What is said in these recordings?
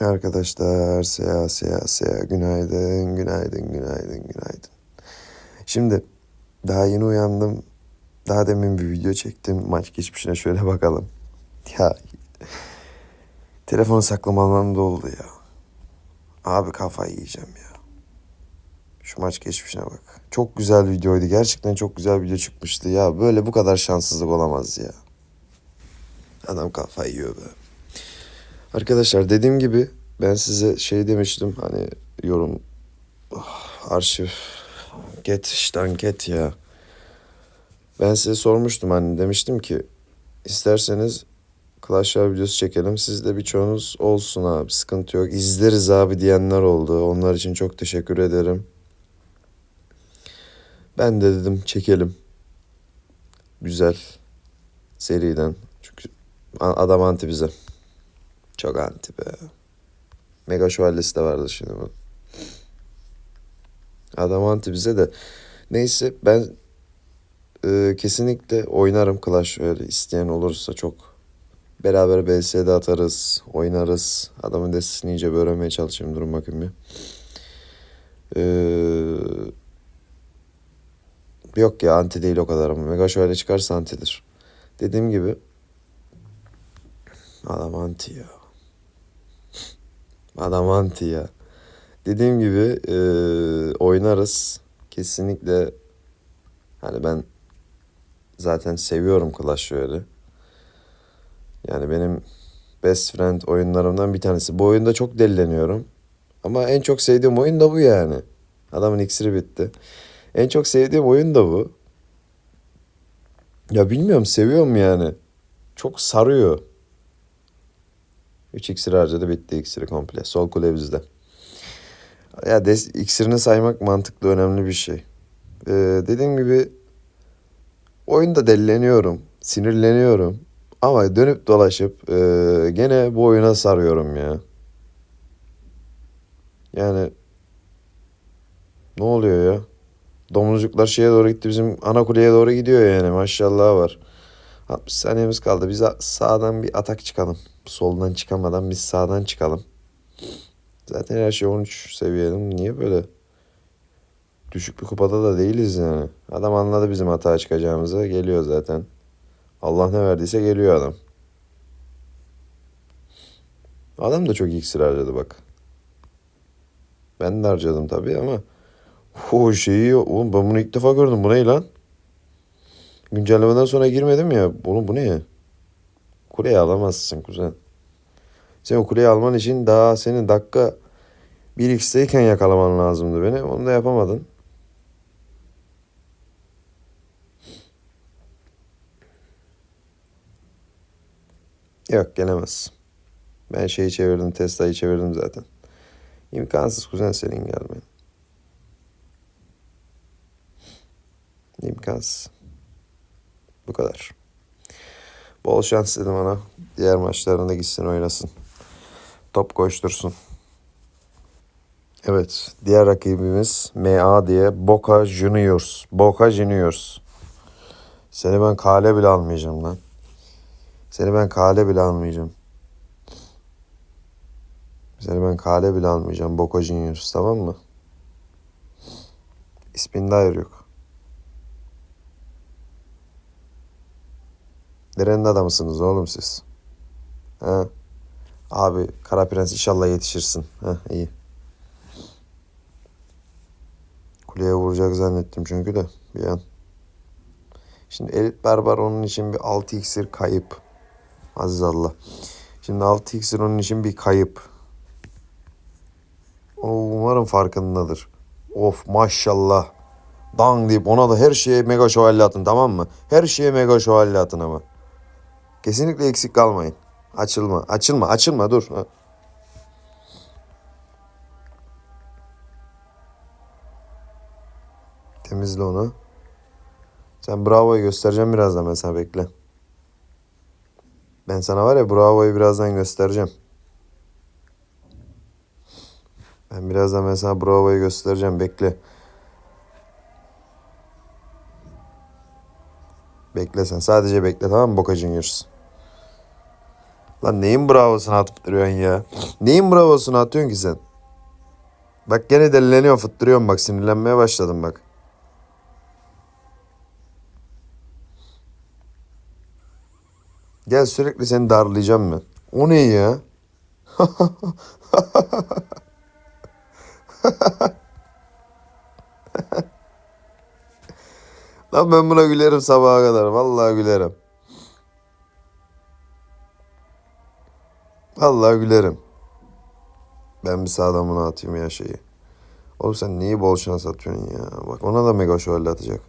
Arkadaşlar seya seya seya günaydın günaydın günaydın günaydın. Şimdi daha yeni uyandım. Daha demin bir video çektim. Maç geçmişine şöyle bakalım. Ya telefonu saklamam da oldu ya. Abi kafayı yiyeceğim ya. Şu maç geçmişine bak. Çok güzel videoydu. Gerçekten çok güzel video çıkmıştı. Ya böyle bu kadar şanssızlık olamaz ya. Adam kafayı yiyor be. Arkadaşlar dediğim gibi ben size şey demiştim hani yorum ah, arşiv get işten get ya. Ben size sormuştum hani demiştim ki isterseniz Clash Royale videosu çekelim. Siz de birçoğunuz olsun abi sıkıntı yok. İzleriz abi diyenler oldu. Onlar için çok teşekkür ederim. Ben de dedim çekelim. Güzel. Seriden. Çünkü adam anti bize. Çok anti be. Mega şövalyesi de vardı şimdi bu. Adam anti bize de. Neyse ben e, kesinlikle oynarım Clash Royale. isteyen olursa çok. Beraber BS'de atarız, oynarız. Adamın destesini iyice bir öğrenmeye çalışayım. Durun bakayım bir. Ee, yok ya anti değil o kadar ama. Mega şövalye çıkarsa antidir. Dediğim gibi Adam anti ya. Adam anti ya. Dediğim gibi e, oynarız. Kesinlikle hani ben zaten seviyorum Clash Royale'i. Yani benim best friend oyunlarımdan bir tanesi. Bu oyunda çok delileniyorum. Ama en çok sevdiğim oyun da bu yani. Adamın iksiri bitti. En çok sevdiğim oyun da bu. Ya bilmiyorum seviyorum yani. Çok sarıyor. 3 iksir harcadı bitti iksiri komple. Sol kule bizde. Ya des, iksirini saymak mantıklı önemli bir şey. Ee, dediğim gibi oyunda delileniyorum. Sinirleniyorum. Ama dönüp dolaşıp e, gene bu oyuna sarıyorum ya. Yani ne oluyor ya? Domuzcuklar şeye doğru gitti bizim ana kuleye doğru gidiyor yani maşallah var. 60 saniyemiz kaldı. Biz sağdan bir atak çıkalım. Soldan çıkamadan biz sağdan çıkalım. Zaten her şey 13 seviyeli. Niye böyle? Düşük bir kupada da değiliz yani. Adam anladı bizim hata çıkacağımızı. Geliyor zaten. Allah ne verdiyse geliyor adam. Adam da çok iksir harcadı bak. Ben de harcadım tabii ama o şeyi oğlum ben bunu ilk defa gördüm. Bu ne lan? Güncellemeden sonra girmedim ya. Oğlum bu ne ya? Kuleyi alamazsın kuzen. Sen o kuleyi alman için daha senin dakika 1x'teyken yakalaman lazımdı beni. Onu da yapamadın. Yok gelemez. Ben şeyi çevirdim. Tesla'yı çevirdim zaten. İmkansız kuzen senin gelmen. İmkansız. Bu kadar. Bol şans dedim ona. Diğer maçlarında gitsin oynasın. Top koştursun. Evet. Diğer rakibimiz MA diye Boca Juniors. Boca Juniors. Seni ben kale bile almayacağım lan. Seni ben kale bile almayacağım. Seni ben kale bile almayacağım. Boca Juniors tamam mı? İsminde hayır yok. Nerenin adamısınız oğlum siz? Ha? Abi Kara Prens inşallah yetişirsin. Ha iyi. Kuleye vuracak zannettim çünkü de bir an. Şimdi Elit Berber onun için bir 6 iksir kayıp. Aziz Allah. Şimdi 6 iksir onun için bir kayıp. O umarım farkındadır. Of maşallah. Dang deyip ona da her şeye mega şövalye atın tamam mı? Her şeye mega şövalye atın ama. Kesinlikle eksik kalmayın. Açılma, açılma, açılma dur. Temizle onu. Sen Bravo'yu göstereceğim birazdan ben sana bekle. Ben sana var ya Bravo'yu birazdan göstereceğim. Ben birazdan ben sana Bravo'yu göstereceğim bekle. Bekle sen sadece bekle tamam mı Boca Juniors? Lan neyin bravosunu atıp duruyorsun ya? Neyin bravosunu atıyorsun ki sen? Bak gene delileniyor fıttırıyorum bak sinirlenmeye başladım bak. Gel sürekli seni darlayacağım ben. O ne ya? Lan ben buna gülerim sabaha kadar. Vallahi gülerim. Vallahi gülerim. Ben bir sağdan bunu atayım ya şeyi. Oğlum sen neyi bol şans atıyorsun ya? Bak ona da mega şövalye atacak.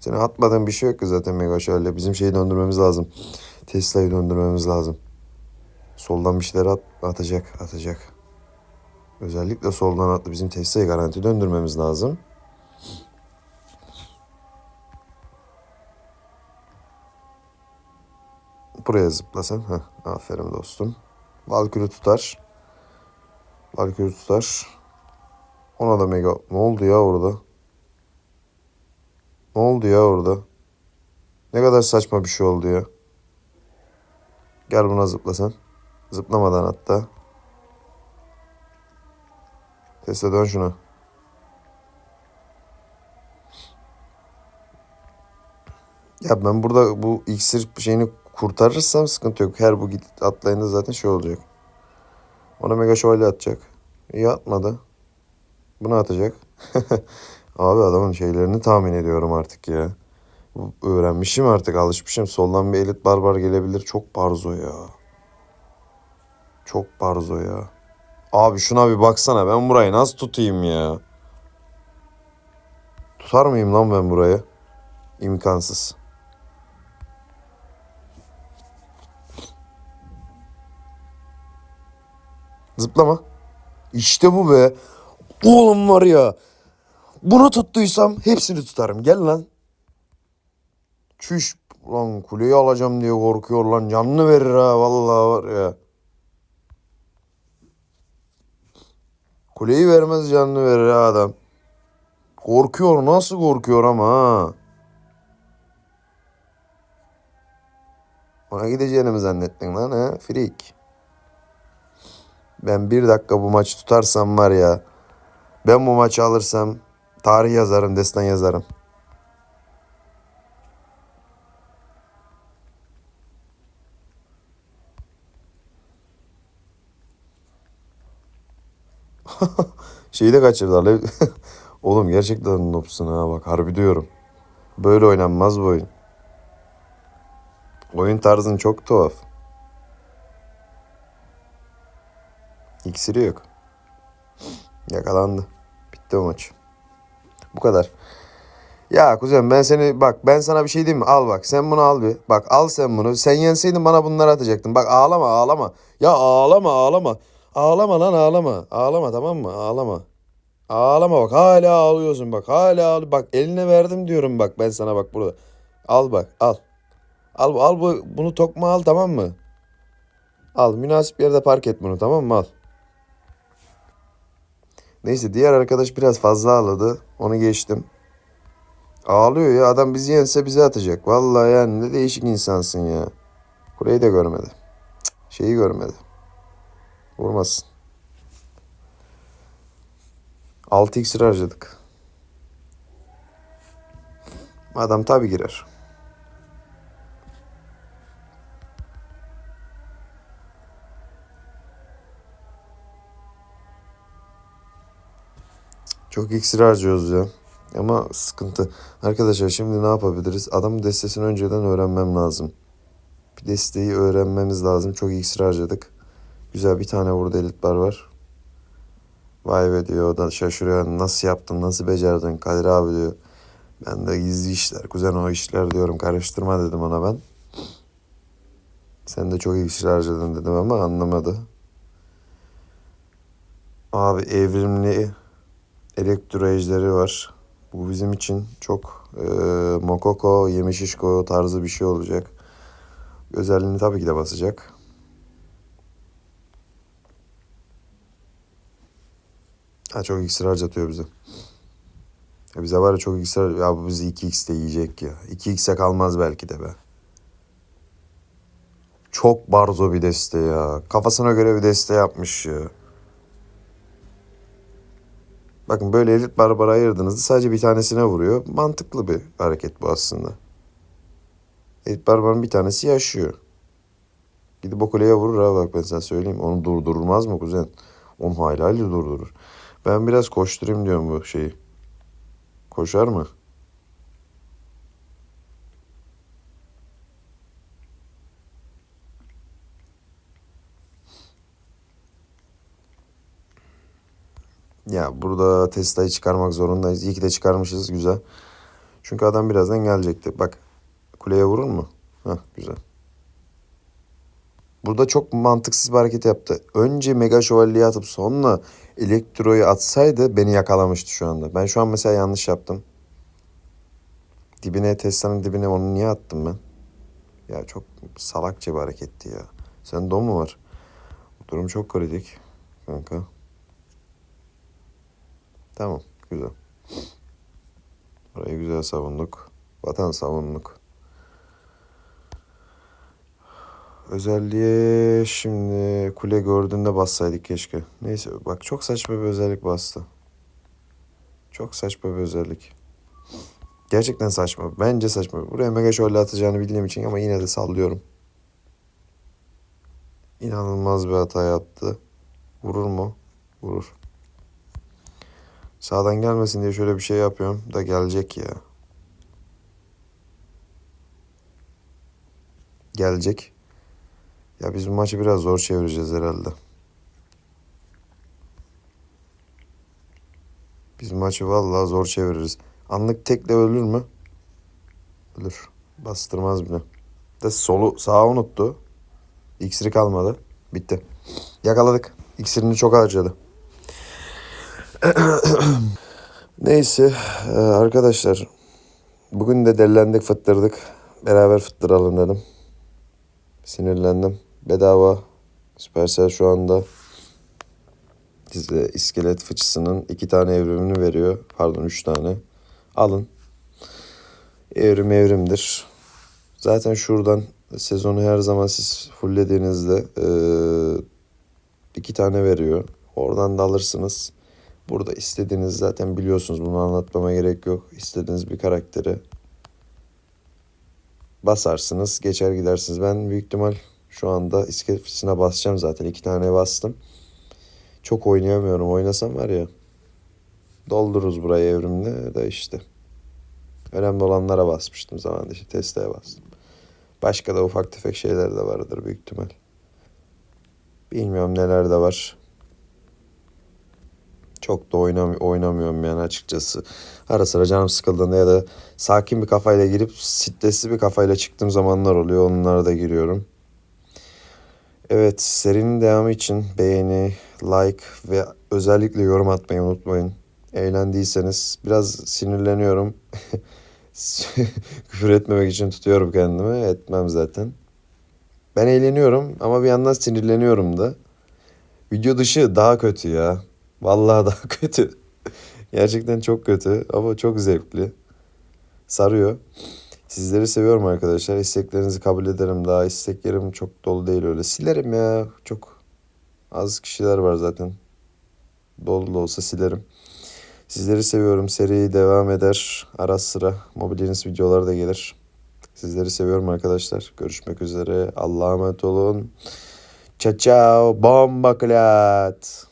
Senin atmadığın bir şey yok ki zaten mega şövalye. Bizim şeyi döndürmemiz lazım. Tesla'yı döndürmemiz lazım. Soldan bir şeyler at, atacak, atacak. Özellikle soldan attı. Bizim Tesla'yı garanti döndürmemiz lazım. Buraya zıplasan. Heh, aferin dostum. Valkürü tutar. Valkürü tutar. Ona da mega... Ne oldu ya orada? Ne oldu ya orada? Ne kadar saçma bir şey oldu ya. Gel buna zıplasan. Zıplamadan hatta. Tesla dön şuna. Ya ben burada bu iksir şeyini kurtarırsam sıkıntı yok. Her bu git atlayında zaten şey olacak. Ona mega şövalye atacak. İyi atmadı. Bunu atacak. Abi adamın şeylerini tahmin ediyorum artık ya. Öğrenmişim artık alışmışım. Soldan bir elit barbar gelebilir. Çok barzo ya. Çok barzo ya. Abi şuna bir baksana ben burayı nasıl tutayım ya. Tutar mıyım lan ben burayı? İmkansız. Zıplama. İşte bu be. Oğlum var ya. Bunu tuttuysam hepsini tutarım. Gel lan. Çüş. Lan kuleyi alacağım diye korkuyor lan. Canını verir ha vallahi var ya. Kuleyi vermez canını verir ha adam. Korkuyor nasıl korkuyor ama ha. Ona gideceğini mi zannettin lan ha? Freak. Ben bir dakika bu maçı tutarsam var ya. Ben bu maçı alırsam tarih yazarım, destan yazarım. Şeyi de kaçırdılar. Oğlum gerçekten noobsun ha bak harbi diyorum. Böyle oynanmaz bu oyun. Oyun tarzın çok tuhaf. İksiri yok. Yakalandı. Bitti o maç. Bu kadar. Ya kuzen ben seni bak ben sana bir şey diyeyim mi? Al bak sen bunu al bir. Bak al sen bunu. Sen yenseydin bana bunları atacaktın. Bak ağlama ağlama. Ya ağlama ağlama. Ağlama lan ağlama. Ağlama tamam mı? Ağlama. Ağlama bak hala ağlıyorsun bak hala ağlı. Bak eline verdim diyorum bak ben sana bak burada. Al bak al. Al al bu bunu tokma al tamam mı? Al münasip yerde park et bunu tamam mı al. Neyse diğer arkadaş biraz fazla ağladı. Onu geçtim. Ağlıyor ya adam bizi yense bize atacak. Vallahi yani ne değişik insansın ya. Kuleyi de görmedi. Şeyi görmedi. Vurmasın. 6 iksir harcadık. Adam tabi girer. Çok iksir harcıyoruz ya. Ama sıkıntı. Arkadaşlar şimdi ne yapabiliriz? Adamın destesini önceden öğrenmem lazım. Bir desteği öğrenmemiz lazım. Çok iksir harcadık. Güzel bir tane burada elit bar var. Vay be diyor o da şaşırıyor. Nasıl yaptın, nasıl becerdin Kadir abi diyor. Ben de gizli işler, kuzen o işler diyorum. Karıştırma dedim ona ben. Sen de çok iksir harcadın dedim ama anlamadı. Abi evrimli elektro ejderi var. Bu bizim için çok e, mokoko, yemişişko tarzı bir şey olacak. Özelliğini tabii ki de basacak. Ha çok iksir harcatıyor bize. Ya bize var ya çok iksir ya bu bizi 2x de yiyecek ya. 2x'e kalmaz belki de be. Çok barzo bir deste ya. Kafasına göre bir deste yapmış ya. Bakın böyle elit barbara ayırdığınızda sadece bir tanesine vuruyor. Mantıklı bir hareket bu aslında. Elit barbarın bir tanesi yaşıyor. Gidip o kuleye vurur ha bak ben sana söyleyeyim. Onu durdurmaz mı kuzen? Onu hayli hayli durdurur. Ben biraz koşturayım diyorum bu şeyi. Koşar mı? Ya burada Tesla'yı çıkarmak zorundayız. İyi ki de çıkarmışız güzel. Çünkü adam birazdan gelecekti. Bak kuleye vurur mu? Heh güzel. Burada çok mantıksız bir hareket yaptı. Önce Mega Şövalye'yi atıp sonra Elektro'yu atsaydı beni yakalamıştı şu anda. Ben şu an mesela yanlış yaptım. Dibine Tesla'nın dibine onu niye attım ben? Ya çok salakça bir hareketti ya. Sen don mu var? Durum çok kritik kanka. Tamam güzel. Burayı güzel savunduk. Vatan savunduk. Özelliğe şimdi kule gördüğünde bassaydık keşke. Neyse bak çok saçma bir özellik bastı. Çok saçma bir özellik. Gerçekten saçma. Bence saçma. Buraya mega şöyle atacağını bildiğim için ama yine de sallıyorum. İnanılmaz bir hata yaptı. Vurur mu? Vurur. Sağdan gelmesin diye şöyle bir şey yapıyorum da gelecek ya. Gelecek. Ya biz bu maçı biraz zor çevireceğiz herhalde. Biz maçı vallahi zor çeviririz. Anlık tekle ölür mü? Ölür. Bastırmaz bile. De solu sağa unuttu. İksiri kalmadı. Bitti. Yakaladık. İksirini çok harcadı. Neyse e, arkadaşlar. Bugün de delilendik fıttırdık. Beraber fıttıralım dedim. Sinirlendim. Bedava Supercell şu anda size iskelet fıçısının iki tane evrimini veriyor. Pardon üç tane. Alın. Evrim evrimdir. Zaten şuradan sezonu her zaman siz fulllediğinizde e, iki tane veriyor. Oradan da alırsınız. Burada istediğiniz zaten biliyorsunuz bunu anlatmama gerek yok. İstediğiniz bir karakteri basarsınız geçer gidersiniz. Ben büyük ihtimal şu anda iskelet basacağım zaten. iki tane bastım. Çok oynayamıyorum. Oynasam var ya doldururuz burayı evrimle de işte. Önemli olanlara basmıştım zamanında işte Tesla'ya bastım. Başka da ufak tefek şeyler de vardır büyük ihtimal. Bilmiyorum neler de var. Çok da oynam oynamıyorum yani açıkçası. Ara sıra canım sıkıldığında ya da sakin bir kafayla girip stresli bir kafayla çıktığım zamanlar oluyor. Onlara da giriyorum. Evet serinin devamı için beğeni, like ve özellikle yorum atmayı unutmayın. Eğlendiyseniz biraz sinirleniyorum. Küfür etmemek için tutuyorum kendimi. Etmem zaten. Ben eğleniyorum ama bir yandan sinirleniyorum da. Video dışı daha kötü ya. Vallahi daha kötü. Gerçekten çok kötü ama çok zevkli. Sarıyor. Sizleri seviyorum arkadaşlar. İsteklerinizi kabul ederim. Daha isteklerim çok dolu değil öyle. Silerim ya. Çok az kişiler var zaten. Dolu da olsa silerim. Sizleri seviyorum. Seri devam eder. Ara sıra Mobiliniz videoları da gelir. Sizleri seviyorum arkadaşlar. Görüşmek üzere. Allah'a emanet olun. Ciao ciao. Bomba clat.